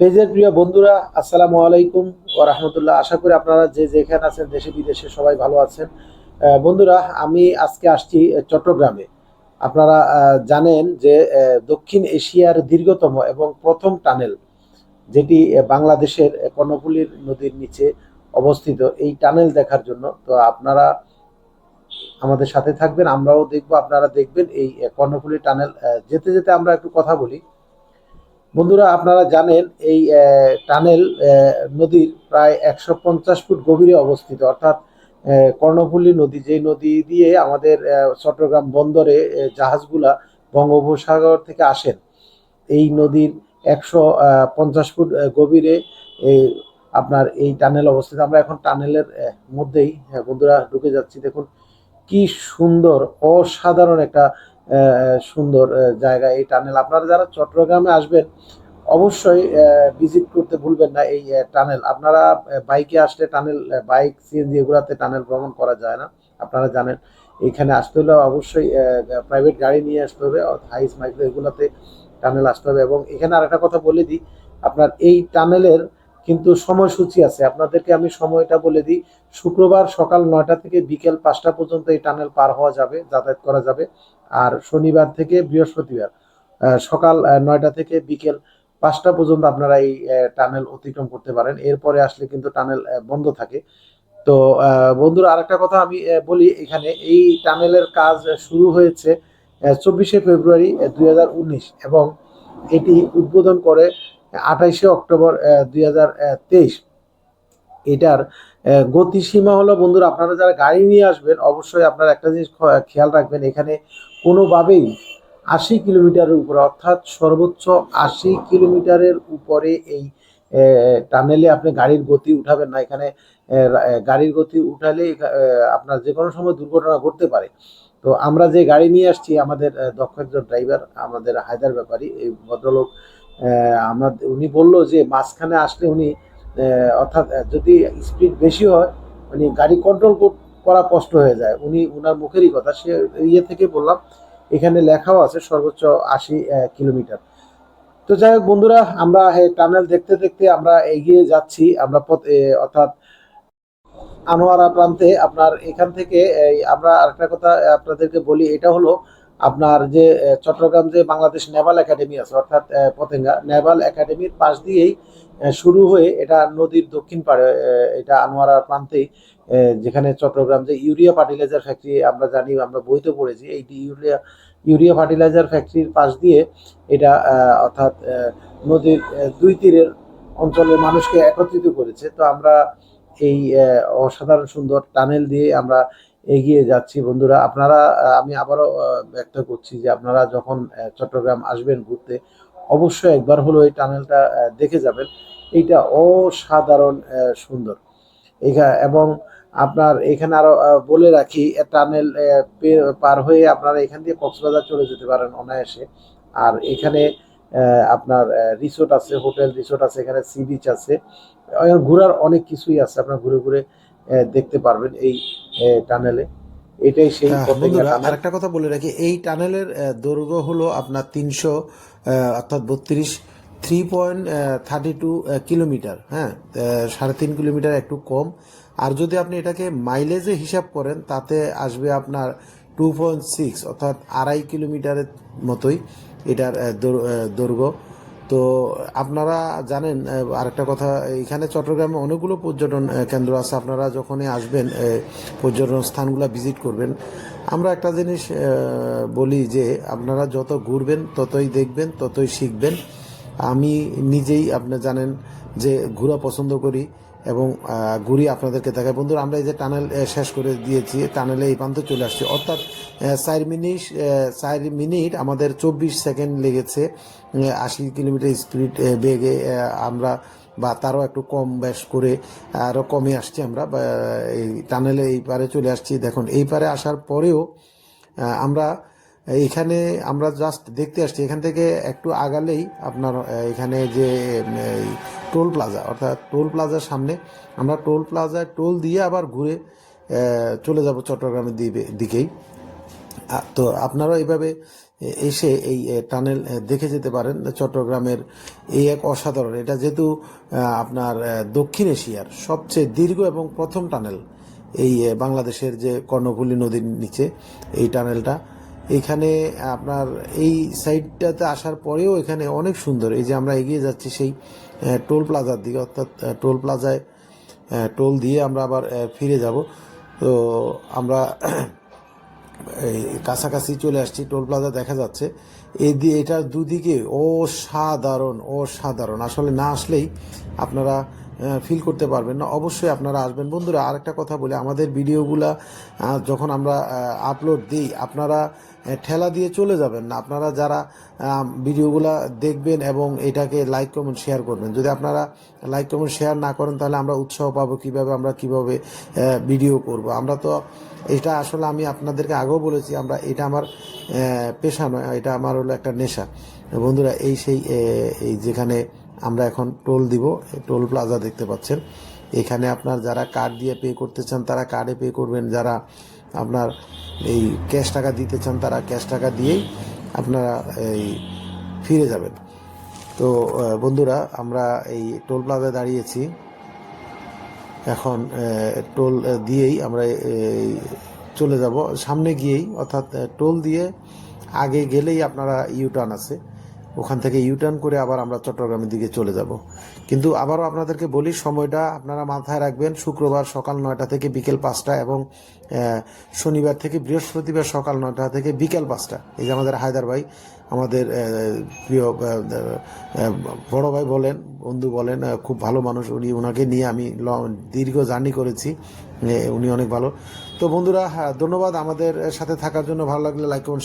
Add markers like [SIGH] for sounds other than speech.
পেজের প্রিয় বন্ধুরা, আসসালামু আলাইকুম ও রহমতুল্লাহ। আশা করি আপনারা যে যেখানে আছেন, দেশে, বিদেশে সবাই ভালো আছেন। বন্ধুরা, আমি আজকে আসছি চট্টগ্রামে। আপনারা জানেন যে দক্ষিণ এশিয়ার দীর্ঘতম এবং প্রথম টানেল, যেটি বাংলাদেশের কর্ণফুলীর নদীর নিচে অবস্থিত, এই টানেল দেখার জন্য। তো আপনারা আমাদের সাথে থাকবেন, আমরাও দেখব, আপনারা দেখবেন এই কর্ণফুলী টানেল। যেতে যেতে আমরা একটু কথা বলি। বন্ধুরা আপনারা জানেন এই টানেল নদীর প্রায় একশো পঞ্চাশ ফুট গভীরে অবস্থিত। অর্থাৎ কর্ণফুলী নদী যে নদী দিয়ে আমাদের চট্টগ্রাম বন্দরে জাহাজগুলা বঙ্গোপসাগর থেকে আসেন এই নদীর একশো পঞ্চাশ ফুট গভীরে এই আপনার এই টানেল অবস্থিত। আমরা এখন টানেলের মধ্যেই হ্যাঁ, বন্ধুরা ঢুকে যাচ্ছি। দেখুন কি সুন্দর অসাধারণ একটা সুন্দর জায়গা এই টানেল। আপনারা যারা চট্টগ্রামে আসবেন, অবশ্যই ভিজিট করতে ভুলবেন না এই টানেল। আপনারা বাইকে আসলে টানেল বাইক সিএনজি এগুলাতে টানেল ভ্রমণ করা যায় না। আপনারা জানেন, এখানে আসতে হলে অবশ্যই প্রাইভেট গাড়ি নিয়ে আসতে হবে হাইস মাইক্রো এগুলাতে টানেল আসতে হবে। এবং এখানে আরেকটা কথা বলে দিই, আপনার এই টানেলের কিন্তু সময়সূচি আছে। আপনাদেরকে আমি সময়টা বলে দিই, শুক্রবার সকাল নয়টা থেকে বিকেল পাঁচটা পর্যন্ত এই টানেল পার হওয়া যাবে, যাতায়াত করা যাবে। আর শনিবার থেকে বৃহস্পতিবার সকাল নয়টা থেকে বিকেল পাঁচটা পর্যন্ত আপনারা এই টানেল অতিক্রম করতে পারেন। এরপরে আসলে কিন্তু টানেল বন্ধ থাকে। তো বন্ধুরা, আরেকটা কথা আমি বলি এখানে, এই টানেলের কাজ শুরু হয়েছে চব্বিশে ফেব্রুয়ারি দুই হাজার উনিশ এবং এটি উদ্বোধন করে আঠাইশে অক্টোবর দুই হাজার তেইশ। এটার গতিসীমা হলো বন্ধুরা, আপনারা যারা গাড়ি নিয়ে আসবেন, অবশ্যই আপনারা একটা জিনিস খেয়াল রাখবেন, এখানে কোনোভাবেই আশি কিলোমিটারের উপরে, অর্থাৎ সর্বোচ্চ আশি কিলোমিটারের উপরে এই টানেলে আপনি গাড়ির গতি উঠাবেন না। এখানে গাড়ির গতি উঠালে আপনার যে কোনো সময় দুর্ঘটনা ঘটতে পারে। তো আমরা যে গাড়ি নিয়ে আসছি, আমাদের দক্ষ একজন ড্রাইভার, আমাদের হায়দার ব্যাপারী, এই ভদ্রলোক আমরা, উনি বলল যে, মাঝখানে আসলে উনি অর্থাৎ যদি স্পিড বেশি হয় মানে গাড়ি কন্ট্রোল করা কষ্ট হয়ে যায়। উনি, উনার মুখেরই কথা। সে ইয়ে থেকে বললাম, এখানে লেখাও আছে সর্বোচ্চ আশি কিলোমিটার। তো যাই হোক বন্ধুরা, আমরা টানেল দেখতে দেখতে আমরা এগিয়ে যাচ্ছি। আমরা অর্থাৎ আনোয়ারা প্রান্তে। আপনার এখান থেকে আমরা আরেকটা কথা আপনাদেরকে বলি, এটা হলো আপনার যে চট্টগ্রাম যে বাংলাদেশ নেভাল একাডেমি আছে, অর্থাৎ পতেঙ্গা, নেভাল একাডেমির পাশ দিয়েই শুরু হয়ে এটা নদীর দক্ষিণ পাড়ে এটা আনোয়ারা প্রান্তেই যেখানে চট্টগ্রাম যে ইউরিয়া ফার্টিলাইজার ফ্যাক্টরি, আমরা জানি, আমরা বইতে পড়েছি, এই ইউরিয়া ইউরিয়া ফার্টিলাইজার ফ্যাক্টরির পাশ দিয়ে এটা অর্থাৎ নদীর দুই তীরের অঞ্চলের মানুষকে একত্রিত করেছে। তো আমরা এই অসাধারণ সুন্দর টানেল দিয়ে আমরা এগিয়ে যাচ্ছি বন্ধুরা। আপনারা আমি আবারও ব্যক্ত করছি যে আপনারা যখন চট্টগ্রাম আসবেন ঘুরতে অবশ্যই একবার হলো এই টানেলটা দেখে যাবেন। এইটা অসাধারণ সুন্দর। এখা এবং আপনার এখানে আরও আহ, বলে রাখি টানেল পার হয়ে আপনারা এখান দিয়ে কক্সবাজার চলে যেতে পারেন অনায়াসে। আর এখানে আপনার রিসোর্ট আছে হোটেল রিসোর্ট আছে এখানে সি বিচ আছে। ঘোরার অনেক কিছুই আছে আপনার ঘুরে ঘুরে দেখতে পারবেন। এই টানেলে। এটাই সেই হ্যাঁ, আরেকটা কথা বলে রাখি এই টানেলের দৈর্ঘ্য হলো আপনার তিনশো অর্থাৎ বত্রিশ three point thirty two kilometre হ্যাঁ সাড়ে তিন কিলোমিটার একটু কম। আর যদি আপনি এটাকে মাইলেজে হিসাব করেন তাতে আসবে আপনার টু পয়েন্ট সিক্স অর্থাৎ আড়াই কিলোমিটারের মতোই এটার দৈর্ঘ্য। তো আপনারা জানেন আরেকটা কথা, এখানে চট্টগ্রামে অনেকগুলো পর্যটন কেন্দ্র আছে। আপনারা যখনই আসবেন পর্যটন স্থানগুলো ভিজিট করবেন। আমরা একটা জিনিস বলি যে আপনারা যত ঘুরবেন, ততই দেখবেন, ততই শিখবেন। আমি নিজেই আপনি জানেন যে ঘোরা পছন্দ করি। এবং ঘুরি আপনাদেরকে দেখায় বন্ধুরা, আমরা এই যে টানেল শেষ করে দিয়েছি। টানেলে এই প্রান্তে চলে আসছি। অর্থাৎ চার মিনিট চার মিনিট আমাদের চব্বিশ সেকেন্ড লেগেছে আশি কিলোমিটার স্পিড বেগে আমরা বা তারও একটু কম বেশ করে আরও কমে আসছি আমরা এই টানেলে এই পারে চলে আসছি। দেখুন, এই পারে আসার পরেও আমরা এখানে আমরা জাস্ট দেখতে আসছি। এখান থেকে একটু আগালেই আপনার এখানে যে টোল প্লাজা, অর্থাৎ টোল প্লাজার সামনে আমরা টোল প্লাজায় টোল দিয়ে আবার ঘুরে চলে যাব চট্টগ্রামের দিকেই। তো আপনারা এইভাবে এসে এই টানেল দেখে যেতে পারেন চট্টগ্রামের এই এক অসাধারণ, এটা যেহেতু আপনার দক্ষিণ এশিয়ার সবচেয়ে দীর্ঘ এবং প্রথম টানেল এই বাংলাদেশের যে কর্ণফুলী নদীর নিচে এই টানেলটা এইখানে আপনার এই সাইডটাতে আসার পরেও এখানে অনেক সুন্দর। এই যে আমরা এগিয়ে যাচ্ছি সেই টোল প্লাজার দিকে, অর্থাৎ টোল প্লাজায় টোল দিয়ে আমরা আবার ফিরে যাব। তো আমরা, [CLEARS THROAT] এই কাছাকাছি চলে আসছি, টোল প্লাজা দেখা যাচ্ছে। এ দিয়ে এটার দুদিকে অসাধারণ অসাধারণ। আসলে না আসলেই আপনারা ফিল করতে পারবেন না, অবশ্যই আপনারা আসবেন। বন্ধুরা, আরেকটা কথা বলি, আমাদের ভিডিওগুলা যখন আমরা আপলোড দিই, আপনারা ঠেলা দিয়ে চলে যাবেন না। আপনারা যারা ভিডিওগুলা দেখবেন এবং এটাকে লাইক কমেন্ট শেয়ার করবেন। যদি আপনারা লাইক কমেন্ট শেয়ার না করেন, তাহলে আমরা উৎসাহ পাবো কীভাবে, আমরা কীভাবে ভিডিও করব। আমরা তো, এটা আসলে আমি আপনাদেরকে আগেও বলেছি, আমরা এটা আমার পেশা নয়, এটা আমার হলো একটা নেশা। বন্ধুরা, এই সেই এই যেখানে আমরা এখন টোল দিব। টোল প্লাজা দেখতে পাচ্ছেন। এখানে আপনার যারা কার্ড দিয়ে পে করতে চান, তারা কার্ডে পে করবেন। যারা আপনার এই ক্যাশ টাকা দিতে চান, তারা ক্যাশ টাকা দিয়েই আপনারা এই ফিরে যাবেন। তো বন্ধুরা, আমরা এই টোল প্লাজায় দাঁড়িয়েছি। এখন টোল দিয়েই আমরা চলে যাব। সামনে গিয়েই, অর্থাৎ টোল দিয়ে আগে গেলেই আপনারা ইউটার্ন আছে। ওখান থেকে ইউটার্ন করে আবার আমরা চট্টগ্রামের দিকে চলে যাব। কিন্তু আবারও আপনাদেরকে বলি, সময়টা আপনারা মাথায় রাখবেন, শুক্রবার সকাল নয়টা থেকে বিকেল পাঁচটা এবং শনিবার থেকে বৃহস্পতিবার সকাল নয়টা থেকে বিকেল পাঁচটা। এই যে আমাদের হায়দার ভাই, আমাদের প্রিয় বড় ভাই বলেন, বন্ধু বলেন খুব ভালো মানুষ উনি ওনাকে নিয়ে আমি দীর্ঘ জার্নি করেছি উনি অনেক ভালো। তো বন্ধুরা ধন্যবাদ আমাদের সাথে থাকার জন্য। ভালো লাগলে লাইক করুন